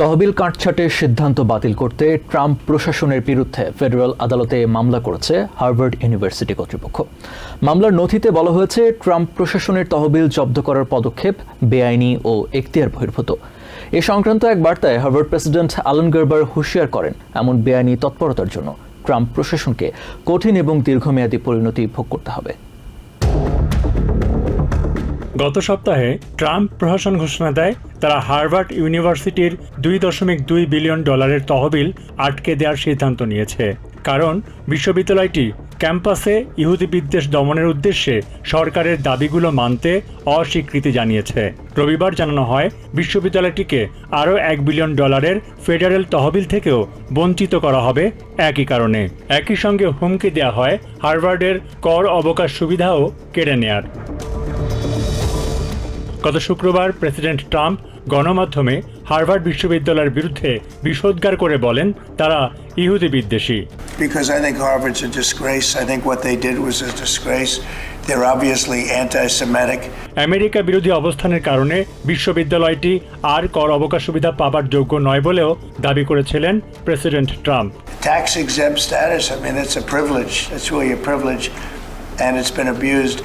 তহবিল কাটছাটের সিদ্ধান্ত বাতিল করতে ট্রাম্প প্রশাসনের বিরুদ্ধে ফেডারেল আদালতে মামলা করেছে হার্ভার্ড ইউনিভার্সিটি কর্তৃপক্ষ। মামলার নথিতে বলা হয়েছে, ট্রাম্প প্রশাসনের তহবিল জব্দ করার পদক্ষেপ বেআইনি ও এখতিয়ার বহির্ভূত। এ সংক্রান্ত এক বার্তায় হার্ভার্ড প্রেসিডেন্ট আলন গার্বার হুঁশিয়ার করেন এমন বেআইনি তৎপরতার জন্য। ট্রাম্প প্রশাসনকে কঠিন এবং দীর্ঘমেয়াদী পরিণতি ভোগ করতে হবে। গত সপ্তাহে ট্রাম্প প্রশাসন ঘোষণা দেয়, তারা হার্ভার্ড ইউনিভার্সিটির দুই দশমিক দুই বিলিয়ন ডলারের তহবিল আটকে দেওয়ার সিদ্ধান্ত নিয়েছে। কারণ, বিশ্ববিদ্যালয়টি ক্যাম্পাসে ইহুদি বিদ্বেষ দমনের উদ্দেশ্যে সরকারের দাবিগুলো মানতে অস্বীকৃতি জানিয়েছে। রবিবার জানানো হয়, বিশ্ববিদ্যালয়টিকে আরও এক বিলিয়ন ডলারের ফেডারেল তহবিল থেকেও বঞ্চিত করা হবে একই কারণে। একই সঙ্গে হুমকি দেওয়া হয় হার্ভার্ডের কর অবকাশ সুবিধাও কেড়ে নেয়ার। গত শুক্রবার প্রেসিডেন্ট ট্রাম্প গণমাধ্যমে হার্ভার্ড বিশ্ববিদ্যালয়ের বিরুদ্ধে বিষোদ্গার করে বলেন তারা ইহুদি বিদ্বেষী Because I think Harvard's a disgrace. I think what they did was a disgrace. They're obviously anti Semitic. America বিরোধী অবস্থানের কারণে বিশ্ববিদ্যালয়টি আর কর অবকাশ সুবিধা পাবার যোগ্য নয় বলেও দাবি করেছিলেন president Trump Tax exempt status, I mean, it's a privilege. It's really a privilege. And it's been abused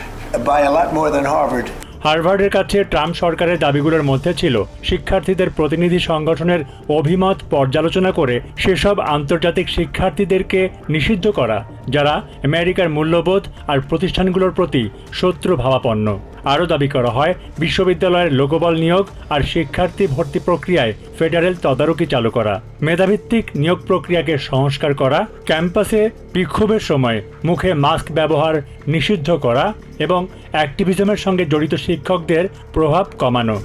by a lot more than Harvard. হার্ভার্ডের কাছে ট্রাম্প সরকারের দাবিগুলোর মধ্যে ছিল শিক্ষার্থীদের প্রতিনিধি সংগঠনের অভিমত পর্যালোচনা করে সেসব আন্তর্জাতিক শিক্ষার্থীদেরকে নিষিদ্ধ করা। যারা আমেরিকার মূল্যবোধ আর প্রতিষ্ঠানগুলোর প্রতি শত্রু ভাবাপন্ন। আরও দাবি করা হয়, বিশ্ববিদ্যালয়ের লোকবল নিয়োগ আর শিক্ষার্থী ভর্তি প্রক্রিয়ায় ফেডারেল তদারকি চালু করা, মেধাভিত্তিক নিয়োগ প্রক্রিয়াকে সংস্কার করা, ক্যাম্পাসে বিক্ষোভের সময় মুখে মাস্ক ব্যবহার নিষিদ্ধ করা এবং অ্যাক্টিভিজমের সঙ্গে জড়িত শিক্ষকদের প্রভাব কমানো।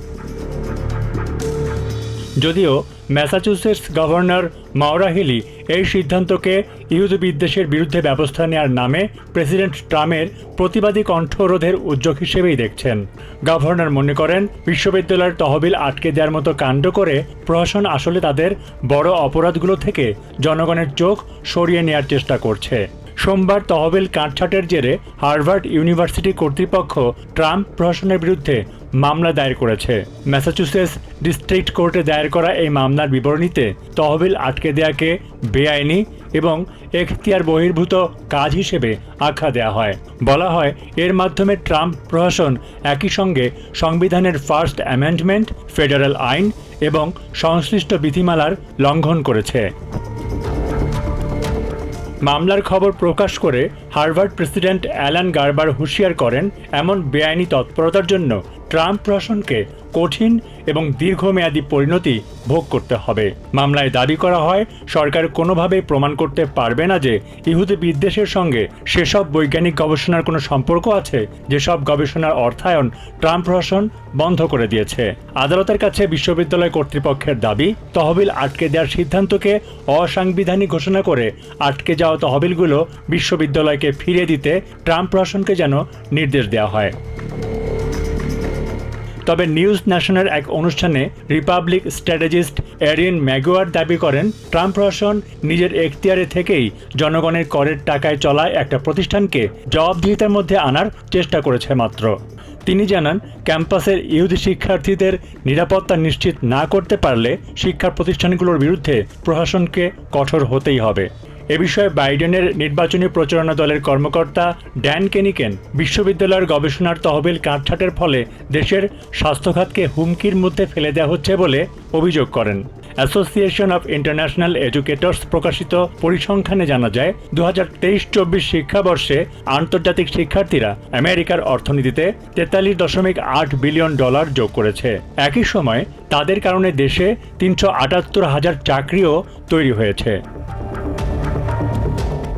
যদিও ম্যাসাচুসেটস গভর্নর মাওরাহিলি এই সিদ্ধান্তকে ইহুদি বিদ্বেষের বিরুদ্ধে ব্যবস্থা নেওয়ার নামে প্রেসিডেন্ট ট্রাম্পের প্রতিবাদী কণ্ঠরোধের উদ্যোগ হিসেবেই দেখছেন। গভর্নর মনে করেন, বিশ্ববিদ্যালয়ের তহবিল আটকে দেওয়ার মতো কাণ্ড করে প্রশাসন আসলে তাদের বড় অপরাধগুলো থেকে জনগণের চোখ সরিয়ে নেওয়ার চেষ্টা করছে। সোমবার তহবিল কাটছাটের জেরে হার্ভার্ড ইউনিভার্সিটি কর্তৃপক্ষ ট্রাম্প প্রশাসনের বিরুদ্ধে মামলা দায়ের করেছে। ম্যাসাচুসেটস ডিস্ট্রিক্ট কোর্টে দায়ের করা এই মামলার বিবরণীতে তহবিল আটকে দেয়াকে বেআইনি এবং এখতিয়ার বহির্ভূত কাজ হিসেবে আখ্যা দেওয়া হয়। বলা হয়, এর মাধ্যমে ট্রাম্প প্রশাসন একই সঙ্গে সংবিধানের ফার্স্ট অ্যামেন্ডমেন্ট, ফেডারেল আইন এবং সংশ্লিষ্ট বিধিমালার লঙ্ঘন করেছে। মামলার খবর প্রকাশ করে হার্ভার্ড প্রেসিডেন্ট অ্যালান গার্বার হুঁশিয়ার করেন, এমন বেআইনি তৎপরতার জন্য ট্রাম্প প্রশাসনকে কঠিন এবং দীর্ঘমেয়াদী পরিণতি ভোগ করতে হবে। মামলায় দাবি করা হয়, সরকার কোনোভাবেই প্রমাণ করতে পারবে না যে ইহুদি বিদ্বেষের সঙ্গে সেসব বৈজ্ঞানিক গবেষণার কোনো সম্পর্ক আছে, যেসব গবেষণার অর্থায়ন ট্রাম্প প্রশাসন বন্ধ করে দিয়েছে। আদালতের কাছে বিশ্ববিদ্যালয় কর্তৃপক্ষের দাবি, তহবিল আটকে দেওয়ার সিদ্ধান্তকে অসাংবিধানিক ঘোষণা করে আটকে যাওয়া তহবিলগুলো বিশ্ববিদ্যালয়কে ফিরিয়ে দিতে ট্রাম্প প্রশাসনকে যেন নির্দেশ দেওয়া হয়। তবে নিউজ ন্যাশনের এক অনুষ্ঠানে রিপাবলিক স্ট্র্যাটেজিস্ট এরিন ম্যাগুয়ার দাবি করেন, ট্রাম্প প্রশাসন নিজের এখতিয়ারে থেকেই জনগণের করের টাকায় চলা একটা প্রতিষ্ঠানকে জবাবদিহিতার মধ্যে আনার চেষ্টা করেছে মাত্র। তিনি জানান, ক্যাম্পাসের ইহুদি শিক্ষার্থীদের নিরাপত্তা নিশ্চিত না করতে পারলে শিক্ষা প্রতিষ্ঠানগুলোর বিরুদ্ধে প্রশাসনকে কঠোর হতেই হবে। এ বিষয়ে বাইডেনের নির্বাচনী প্রচারণা দলের কর্মকর্তা ড্যান কেনিকেন বিশ্ববিদ্যালয়ের গবেষণার তহবিল কাটছাটের ফলে দেশের স্বাস্থ্যখাতকে হুমকির মধ্যে ফেলে দেওয়া হচ্ছে বলে অভিযোগ করেন। অ্যাসোসিয়েশন অফ ইন্টারন্যাশনাল এডুকেটর্স প্রকাশিত পরিসংখ্যানে জানা যায় দু হাজার তেইশ চব্বিশ শিক্ষাবর্ষে আন্তর্জাতিক শিক্ষার্থীরা আমেরিকার অর্থনীতিতে তেতাল্লিশ দশমিক আট বিলিয়ন ডলার যোগ করেছে। একই সময় তাদের কারণে দেশে তিনশো আটাত্তর হাজার চাকরিও তৈরি হয়েছে।